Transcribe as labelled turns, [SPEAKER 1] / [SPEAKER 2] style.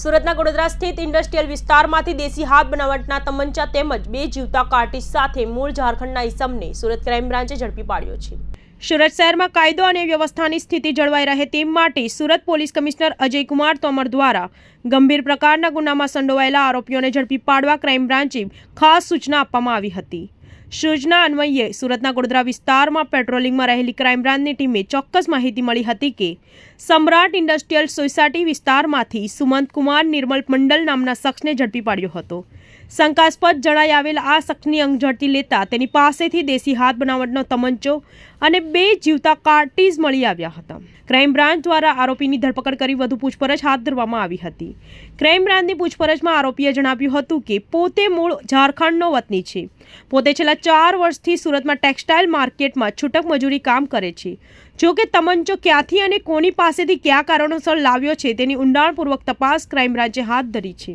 [SPEAKER 1] સુરતના ગોડોદરા સ્થિત ઇન્ડસ્ટ્રીયલ વિસ્તારમાંથી દેશી હાથ બનાવટના તમંચા તેમજ બે જીવતા કાર્ટિસ સાથે મૂળ ઝારખંડના ઇસમને સુરત ક્રાઇમ બ્રાન્ચે ઝડપી પાડ્યો છે. સુરત શહેરમાં કાયદો અને વ્યવસ્થાની સ્થિતિ જળવાઈ રહે તે માટે સુરત પોલીસ કમિશનર અજયકુમાર તોમર દ્વારા ગંભીર પ્રકારના ગુનામાં સંડોવાયેલા આરોપીઓને ઝડપી પાડવા ક્રાઇમ બ્રાન્ચે ખાસ સૂચના આપવામાં આવી હતી. સૂચના અન્વયે સુરતના ગોડોદરા વિસ્તારમાં પેટ્રોલિંગમાં રહેલી ક્રાઇમ બ્રાન્ચની ટીમે ચોક્કસ માહિતી મળી હતી કે સમ્રાટ ઇન્ડસ્ટ્રીયલ સોસાયટી વિસ્તારમાંથી સુમંત કુમાર નિર્મલ મંડલ નામના શખ્સને ઝડપી પાડ્યો હતો. શંકાસ્પદ જણાઈ આવેલ આ શખ્સની અંગ ઝડપી લેતા તેની પાસેથી દેશી હાથ બનાવટનો તમંચો અને બે જીવતા કાર્ટીઝ મળી આવ્યા હતા. ક્રાઇમ બ્રાન્ચ દ્વારા આરોપીની ધરપકડ કરી વધુ પૂછપરછ હાથ ધરવામાં આવી હતી. ક્રાઇમ બ્રાન્ચની પૂછપરછમાં આરોપીએ જણાવ્યું હતું કે પોતે મૂળ ઝારખંડનો વતની છે. પોતે છેલ્લા ચાર વર્ષથી સુરતમાં ટેક્સટાઇલ માર્કેટમાં છૂટક મજૂરી કામ કરે છે. જો કે તમંચો ક્યાંથી અને કોની પાસેથી કયા કારણોસર લાવ્યો છે તેની ઊંડાણપૂર્વક તપાસ ક્રાઇમ બ્રાન્ચે હાથ ધરી છે.